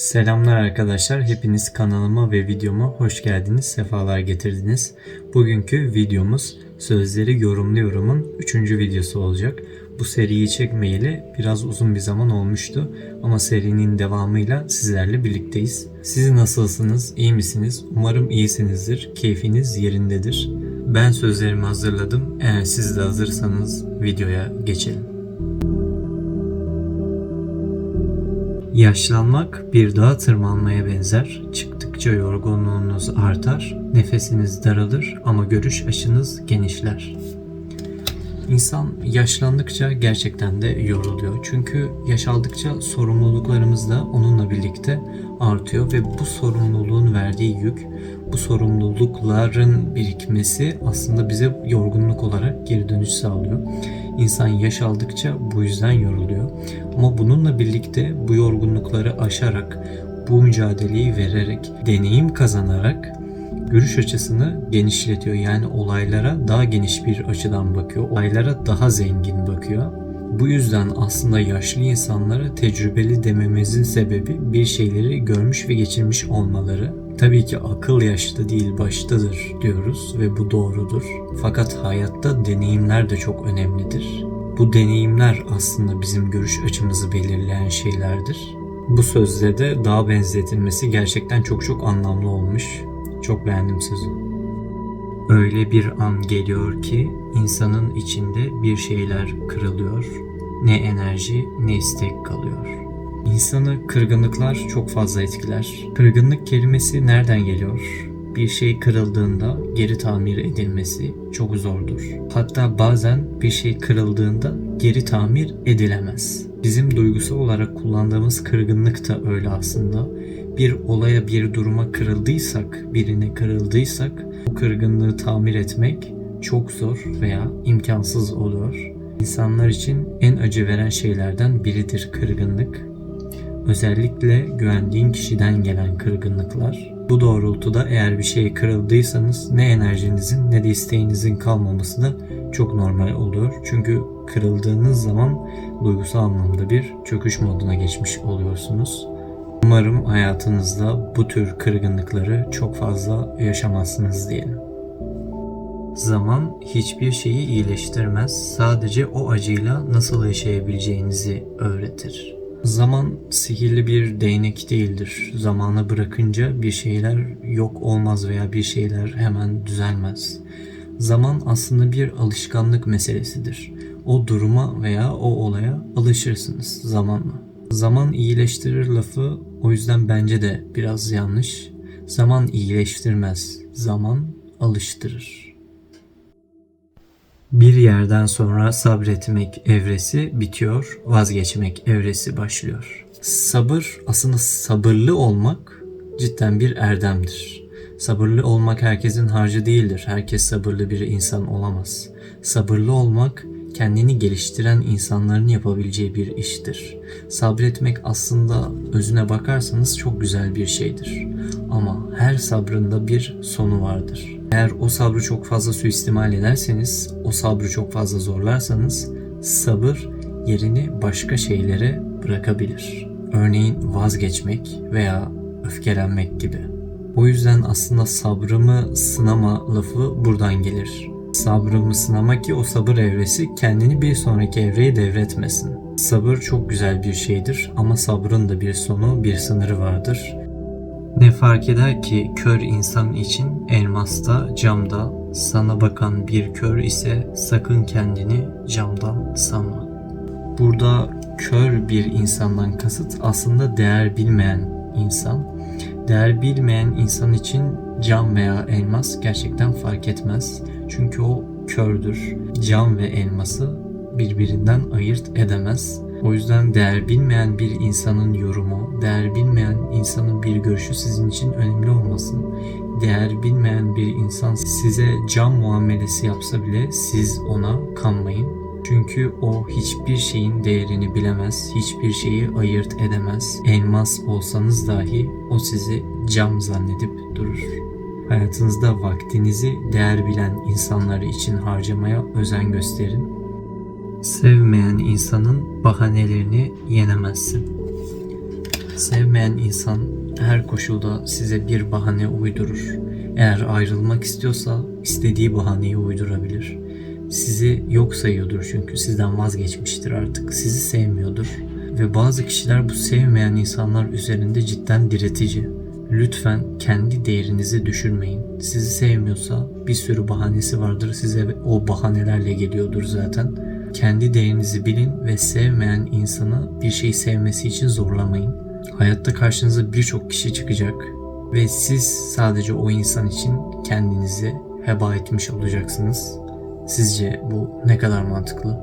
Selamlar arkadaşlar. Hepiniz kanalıma ve videoma hoş geldiniz. Sefalar getirdiniz. Bugünkü videomuz Sözleri Yorumluyorum'un 3. videosu olacak. Bu seriyi çekmeyeli biraz uzun bir zaman olmuştu ama serinin devamıyla sizlerle birlikteyiz. Siz nasılsınız? İyi misiniz? Umarım iyisinizdir. Keyfiniz yerindedir. Ben sözlerimi hazırladım. Eğer siz de hazırsanız videoya geçelim. Yaşlanmak bir dağa tırmanmaya benzer. Çıktıkça yorgunluğunuz artar, nefesiniz daralır ama görüş açınız genişler. İnsan yaşlandıkça gerçekten de yoruluyor. Çünkü yaş aldıkça sorumluluklarımız da onunla birlikte artıyor ve bu sorumluluğun verdiği yük, bu sorumlulukların birikmesi aslında bize yorgunluk olarak geri dönüş sağlıyor. İnsan yaş aldıkça bu yüzden yoruluyor. Ama bununla birlikte bu yorgunlukları aşarak, bu mücadeleyi vererek, deneyim kazanarak görüş açısını genişletiyor. Yani olaylara daha geniş bir açıdan bakıyor. Olaylara daha zengin bakıyor. Bu yüzden aslında yaşlı insanlara tecrübeli dememizin sebebi bir şeyleri görmüş ve geçirmiş olmaları. Tabii ki akıl yaşta değil baştadır diyoruz ve bu doğrudur. Fakat hayatta deneyimler de çok önemlidir. Bu deneyimler aslında bizim görüş açımızı belirleyen şeylerdir. Bu sözle de daha benzetilmesi gerçekten çok çok anlamlı olmuş. Çok beğendim sözü. Öyle bir an geliyor ki insanın içinde bir şeyler kırılıyor. Ne enerji ne istek kalıyor. İnsanı kırgınlıklar çok fazla etkiler. Kırgınlık kelimesi nereden geliyor? Bir şey kırıldığında geri tamir edilmesi çok zordur. Hatta bazen bir şey kırıldığında geri tamir edilemez. Bizim duygusal olarak kullandığımız kırgınlık da öyle aslında. Bir olaya, bir duruma kırıldıysak, birine kırıldıysak bu kırgınlığı tamir etmek çok zor veya imkansız oluyor. İnsanlar için en acı veren şeylerden biridir kırgınlık. Özellikle güvendiğin kişiden gelen kırgınlıklar. Bu doğrultuda eğer bir şey kırıldıysanız ne enerjinizin ne de isteğinizin kalmaması da çok normal oluyor. Çünkü kırıldığınız zaman duygusal anlamda bir çöküş moduna geçmiş oluyorsunuz. Umarım hayatınızda bu tür kırgınlıkları çok fazla yaşamazsınız diyelim. Zaman hiçbir şeyi iyileştirmez. Sadece o acıyla nasıl yaşayabileceğinizi öğretir. Zaman sihirli bir değnek değildir. Zamana bırakınca bir şeyler yok olmaz veya bir şeyler hemen düzelmez. Zaman aslında bir alışkanlık meselesidir. O duruma veya o olaya alışırsınız zamanla. Zaman iyileştirir lafı o yüzden bence de biraz yanlış. Zaman iyileştirmez. Zaman alıştırır. Bir yerden sonra sabretmek evresi bitiyor, vazgeçmek evresi başlıyor. Sabır aslında sabırlı olmak cidden bir erdemdir. Sabırlı olmak herkesin harcı değildir. Herkes sabırlı bir insan olamaz. Sabırlı olmak kendini geliştiren insanların yapabileceği bir iştir. Sabretmek aslında özüne bakarsanız çok güzel bir şeydir. Ama her sabrında bir sonu vardır. Eğer o sabrı çok fazla suistimal ederseniz, o sabrı çok fazla zorlarsanız sabır yerini başka şeylere bırakabilir. Örneğin vazgeçmek veya öfkelenmek gibi. O yüzden aslında sabrımı sınama lafı buradan gelir. Sabrımı sınama ki o sabır evresi kendini bir sonraki evreye devretmesin. Sabır çok güzel bir şeydir ama sabrın da bir sonu, bir sınırı vardır. Ne fark eder ki kör insan için elmasta, camda, sana bakan bir kör ise sakın kendini camdan sanma. Burada kör bir insandan kasıt aslında değer bilmeyen insan. Değer bilmeyen insan için cam veya elmas gerçekten fark etmez. Çünkü o kördür. Cam ve elması birbirinden ayırt edemez. O yüzden değer bilmeyen bir insanın yorumu, değer bilmeyen insanın bir görüşü sizin için önemli olmasın. Değer bilmeyen bir insan size cam muamelesi yapsa bile siz ona kanmayın. Çünkü o hiçbir şeyin değerini bilemez, hiçbir şeyi ayırt edemez. Elmas olsanız dahi o sizi cam zannedip durur. Hayatınızda vaktinizi değer bilen insanları için harcamaya özen gösterin. Sevmeyen insanın bahanelerini yenemezsin. Sevmeyen insan her koşulda size bir bahane uydurur. Eğer ayrılmak istiyorsa istediği bahaneyi uydurabilir. Sizi yok sayıyordur çünkü sizden vazgeçmiştir artık. Sizi sevmiyordur. Ve bazı kişiler bu sevmeyen insanlar üzerinde cidden diretici. Lütfen kendi değerinizi düşürmeyin. Sizi sevmiyorsa bir sürü bahanesi vardır. Size o bahanelerle geliyordur zaten. Kendi değerinizi bilin ve sevmeyen insanı bir şey sevmesi için zorlamayın. Hayatta karşınıza birçok kişi çıkacak ve siz sadece o insan için kendinizi heba etmiş olacaksınız. Sizce bu ne kadar mantıklı?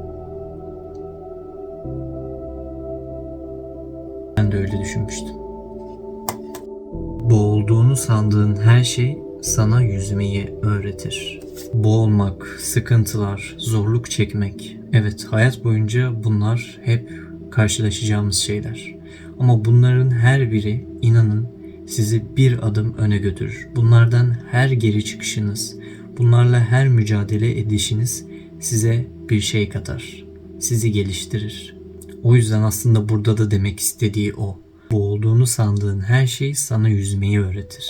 Ben de öyle düşünmüştüm. Boğulduğunu sandığın her şey sana yüzmeyi öğretir. Boğulmak, sıkıntılar, zorluk çekmek. Evet, hayat boyunca bunlar hep karşılaşacağımız şeyler. Ama bunların her biri inanın sizi bir adım öne götürür. Bunlardan her geri çıkışınız, bunlarla her mücadele edişiniz size bir şey katar. Sizi geliştirir. O yüzden aslında burada da demek istediği o. Boğulduğunu sandığın her şey sana yüzmeyi öğretir.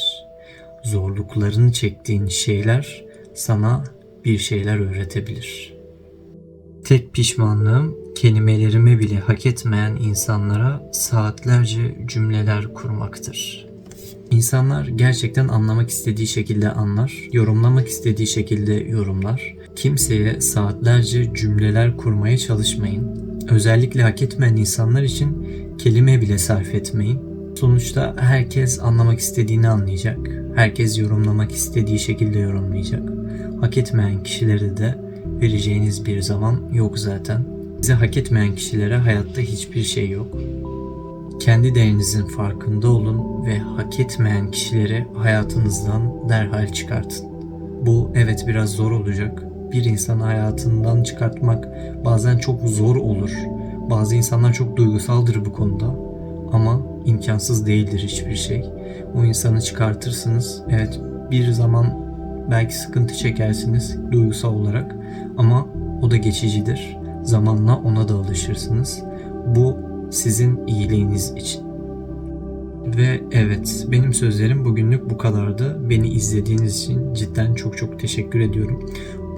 Zorluklarını çektiğin şeyler sana bir şeyler öğretebilir. Tek pişmanlığım kelimelerimi bile hak etmeyen insanlara saatlerce cümleler kurmaktır. İnsanlar gerçekten anlamak istediği şekilde anlar, yorumlamak istediği şekilde yorumlar. Kimseye saatlerce cümleler kurmaya çalışmayın. Özellikle hak etmeyen insanlar için kelime bile sarf etmeyin. Sonuçta herkes anlamak istediğini anlayacak. Herkes yorumlamak istediği şekilde yorumlayacak. Hak etmeyen kişilere de vereceğiniz bir zaman yok zaten. Size hak etmeyen kişilere hayatta hiçbir şey yok. Kendi değerinizin farkında olun ve hak etmeyen kişileri hayatınızdan derhal çıkartın. Bu evet biraz zor olacak. Bir insanı hayatından çıkartmak bazen çok zor olur. Bazı insanlar çok duygusaldır bu konuda. Ama imkansız değildir hiçbir şey. O insanı çıkartırsınız. Evet bir zaman belki sıkıntı çekersiniz duygusal olarak ama o da geçicidir. Zamanla ona da alışırsınız. Bu sizin iyiliğiniz için. Ve evet benim sözlerim bugünlük bu kadardı. Beni izlediğiniz için cidden çok çok teşekkür ediyorum.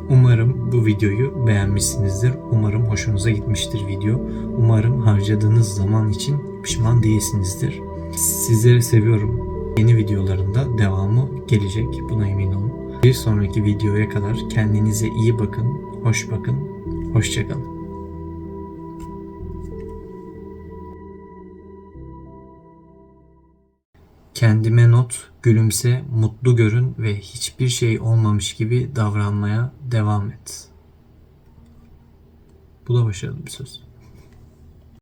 Umarım bu videoyu beğenmişsinizdir. Umarım hoşunuza gitmiştir video. Umarım harcadığınız zaman için pişman değilsinizdir. Sizleri seviyorum. Yeni videolarında devamı gelecek. Buna emin olun. Bir sonraki videoya kadar kendinize iyi bakın. Hoş bakın. Hoşçakalın. Kendime not, gülümse, mutlu görün ve hiçbir şey olmamış gibi davranmaya devam et. Bu da başarılı bir söz.